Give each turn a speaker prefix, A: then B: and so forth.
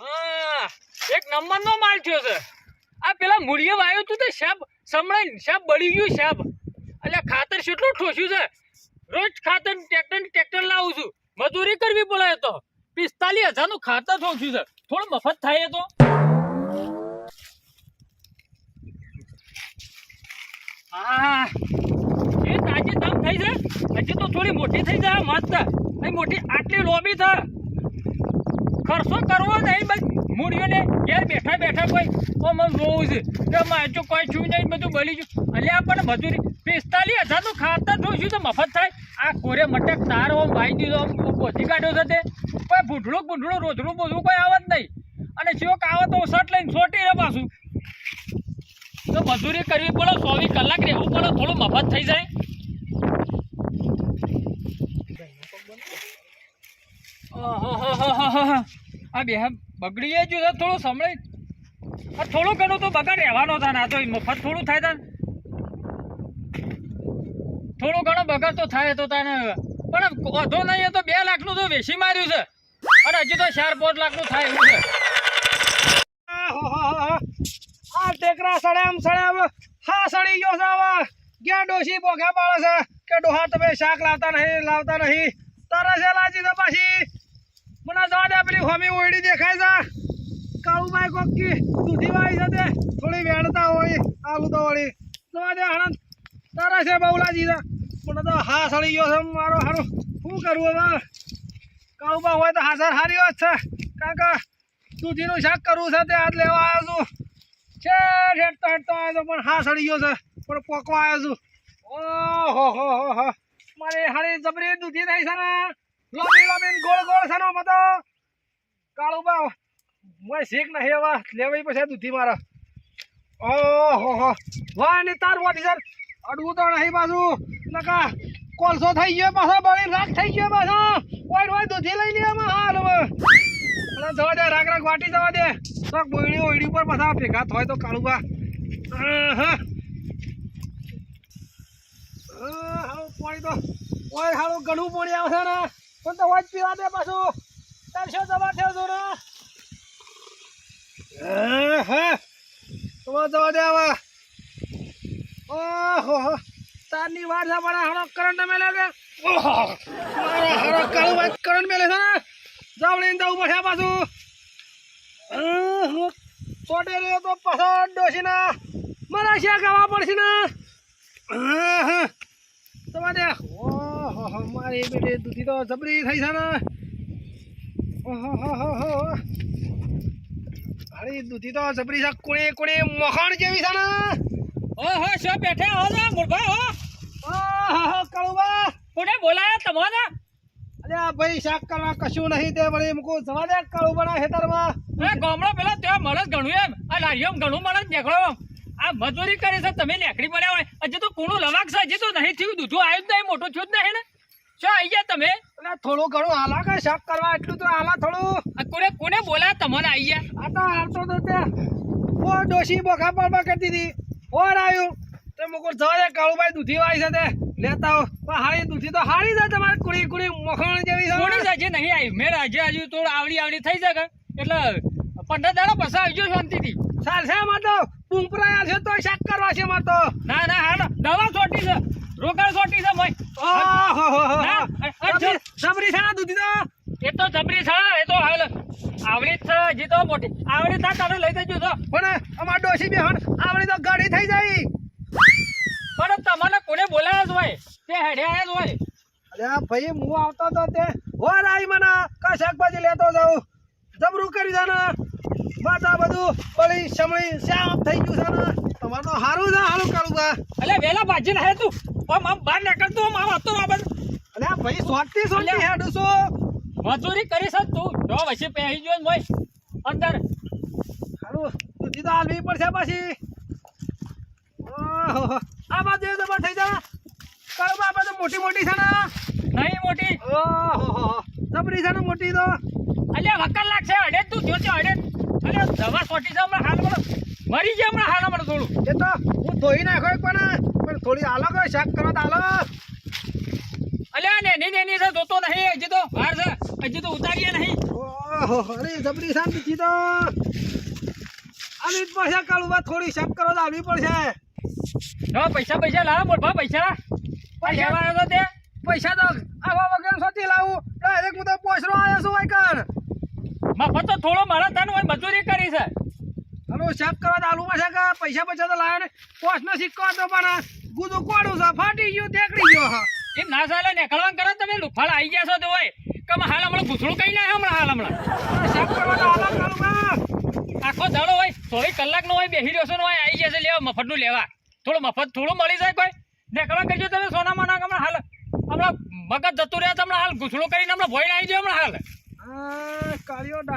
A: હા નંબર નો માલ થયો છે. આ પેલા મૂળીએ વાયો તું તે શાબ સમળાઈ શાબ બળી ગયું શાબ. એટલે ખાતર કેટલું ઠોસ્યું છે? રોજ ખાતર ટ્રેક્ટર ટ્રેક્ટર લાવું છું. મજૂરી કરવી પડે તો. પિસ્તાલીસ હજારનું ખાતર ઠોસ્યું છે. થોડું મફત થાય તો. હા થઈ છે? હજી તો થોડી મોટી થઈ જાય મસ્ત. અહીં મોટી, આટલી લોબી છે. ખર્ચો કરવો નહીં બસ મૂડીઓને ઘેર બેઠા બેઠા કોઈ ઓ મને જોવું છે. કે મારે કોઈ છું નહીં બધું બળી ગયું. અલ્યા પણ મજૂરી. પિસ્તાલીસ તો ખાતર જોઈશું તો મફત થાય? આ કોરે મટક તાર ઓમ ભાઈ દીધો પોતી કાઢ્યો છે તે? કોઈ ભૂંઢળું ભૂંઢળું રોજડું બોધડું કોઈ આવત નહીં. અને ચોક આવે તો શર્ટ લઈને છોટી રહે પાછું. તો મજૂરી કરવી પડે ચોવીસ કલાક રહેવું પડે, થોડું મફત થઈ જાય. આ બે બગડી જાય જો થોડું સંભળાય. આ થોડું ઘણું તો બગાડ રહેવાનો થાય ને તો મફત થોડું થાય તાન થોડું ઘણો બગાડ તો થાય તો તાને. પણ વધો નહીં તો બે લાખનું તો વેચી માર્યું છે. અને હજી તો ચાર પાંચ લાખનું થાય એવું છે.
B: આ ટેકરા સળેમ સળેમ હા સડી ગયો હવે ક્યાં ડોશી બોઘા પાડે છે? કે ડોહા તમે શાક લાવતા નહીં લાવતા નહીં. તારા છે લાજી તો પાછી. મને જવા દે પેલી હોમી ઓયડી દેખાય છે. કાળુભાઈ કોકી દૂધી વાળી છે તે. થોડી વેણતા હોય, આલુ તો વળી. જવા દે હણન તારા છે બહુલાજી છે મને તો હા સળી ગયો છે મારો હારું. શું કરવું હવે? કાળુબા હોય તો હાજર હારી વાત છે. કારણ કે દૂધીનું શાક કરવું છે તે આજ લેવા આવ્યો છું. છે હેઠતો હેઠતો આવ્યો પણ હા સડી ગયો છે. પણ પોકવા આવ્યો છું. ઓહો, હો હો હો મારે હારી જબરી દૂધી થઈ છે ને. લોબી લોબીન ગોળ ગોળ છે ને મતો કાળુબા મોય શીખ નહીં હેવા. લેવાય પછી દૂધી મારે. ઓહો હો. વાહ, ને તાર મોટી સર. અડવું તો નહીં પાછું. નકા, કોલસો થઈ ગયો પાછો બળી રાખ થઈ ગયો પાછો. ઓય ઓય, દૂધી લઈ લે આમાં. હાલ હવે. અને જવા દે, રાખ રાખ, વાટી જવા દે. તો બોયડી ઓયડી ઉપર પાછા ભેગા થાય તો કાળુબા બા હા પાણી તો. ઓય, હાલો ઘણું પાણી આવશે ને. પણ તો વાજ પીવા દે પાછું. ચાલશો, જવા થયો છો ને જવા દે હવે. ઓહો. તારની વાર છે પણ હાલો કરંટ મેલે કે? ઓહો, મારો હારો કાળુબા કરંટ મેલે છે ને? જાવડીને જવું પડશે પાછું. ચોટે રહ્યો તો પાછો ડોસી ના મારા શેક આવવા પડશે ને? તમારે ઓહો, મારી બેટી દૂધી તો જબરી થઈ છે ને? અરે દૂધી તો જબરી છે. કુણી કુણી મોખાણ જેવી છે ને?
A: ઓ હો શો બેઠે હો ને મુરભા હો?
B: ઓહો કળુબા
A: કોને બોલાયા તમારે?
B: અરે આ ભાઈ શાક કરવા કશું નહીં તે વળી મૂકું. જવા દે કળુબાના ખેતરમાં.
A: એ ગામડો પેલા ત્યાં મળે ઘણું એમ. આ લારીઓ ઘણું મળે નીકળો. આ મજૂરી કરે છે તમે નેકડી મળ્યા હોય. હજી તો કુણું લવાક છે હજી તો નહીં થયું. દૂધું આવ્યું જ નહીં મોટું થયું જ નહીં ને? શું આવી ગયા તમે?
B: થોડું ઘણું હાલા કે શાક કરવા એટલું તો હાલા થોડું.
A: કોને કોને બોલાયા તમારે આવી ગયા?
B: આ તો હાલતો તો તે ઓ ડોશી બોખા પાડવા કરતી હતી. ઓર આવ્યું તે મુકુર જવા કાળુભાઈ દૂધી વાળી છે તે લેતા હો પણ હારી દૂધી તો હારી છે તમારે કુડી કુડી મખણ જેવી છે.
A: નહીં આવી મેં હજી હજુ થોડું આવડી આવડી થઈ શકે. એટલે પંદર દાડા પછી આવજો શાંતિથી.
B: સાર છે એમાં તો. પુંપરાયા છે તો શક કરવા છે એમાં તો.
A: ના ના હા દવા સોટી છે. રોકડ સોટી છે મોય.
B: ઓહો. જબરી છે દૂધી તો
A: એ તો જબરી છે એ તો આવડી જ છે હજી તો મોટી. આવડી થાય તારે લઈ જજો તો
B: પણ અમાર ડોશી બેહણ આવડી તો ગાડી થઈ જાય.
A: પણ તમને કોને બોલાયા જ હોય? તે હેડ્યા જ હોય.
B: અલ્યા ભાઈ હું આવતો તો તે હોર આવી મને કા શાકભાજી લેતો જાઉં. જબરું કરી છે ને? માતા બધું બળી સમળી શ્યામ થઈ ગયું છે ને? તમારે તો સારું છે સારું કરું બા
A: વેલા ભાજી ના હે તું. આમ આમ બહાર નીકળતું આમ આમ હતો બાબત.
B: અલ્યા ભાઈ સોટતી
A: અલ્યા.
B: હેડું છું.
A: મજૂરી કરી તું. જો વચ્ચે પહેરી ને મોય. અંદર.
B: દૂધી તો હાલવી પડશે પાછી. આ બાજુ જબર થઈ જા. કરું બા તો મોટી મોટી છે ને.
A: નહીં મોટી.
B: ઓહો જબરી છે ને મોટી તો.
A: અલ્યા વકલ લાગશે. અડે તું જો છે અડે અલે દવા સોટી છે હમણાં હાલ મરી જાય હમણાં હાલ. હમણાં થોડું.
B: એ તો હું ધોઈ નાખો પણ પણ થોડી આલો હોય શાક કરવા તો અલગ
A: અલ્યા ને ને છે જોતો નહીં હજી તો બહાર છે. હજી તો ઉતારીએ નહીં.
B: ઓહો અરે જબરી શાંતિ બીજી તો. આવી પડશે કાળુબા થોડી શક કરો તો આવવી પડશે.
A: હવે પૈસા પૈસા લાવો મોટા પૈસા.
B: પૈસા?
A: લેવા તો તે?
B: પૈસા તો આવા વગર સોથી લાવું. ડાયરેક્ટ હું તો પોસરો આવ્યો છું વાયકર
A: મફત તો થોડો મારા તન હોય મજૂરી કરી છે.
B: હલો કરવા કરો તો આલુ માં કે પૈસા પૈસા તો લાવે ને. પોસનો સિક્કો હતો પણ ગુદુ કોડું છે ફાટી ગયું દેખડી ગયો હા.
A: એમ ના ચાલે નીકળવાનું કરો તમે. લુફાળ આવી ગયા છો તો હોય કે હાલ હમણાં ઘૂસડું કઈ ના હમણાં હાલ હમણાં?
B: સાફ કરવા તો આલા
A: આખો દાડો હોય ચોવીસ કલાકનો હોય બેસી રહ્યો છો હોય આવી જશે લેવા મફતનું લેવા. થોડું મફત થોડું મળી જાય કોઈ. નીકળવા કરજો તમે સોના માના હમણાં હાલ. હમણાં મગજ જતું રહ્યા હમણાં હાલ ઘૂસડું કરીને હમણાં ભોઈ આવી જાય હમણાં હાલ.
B: આ કાળિયો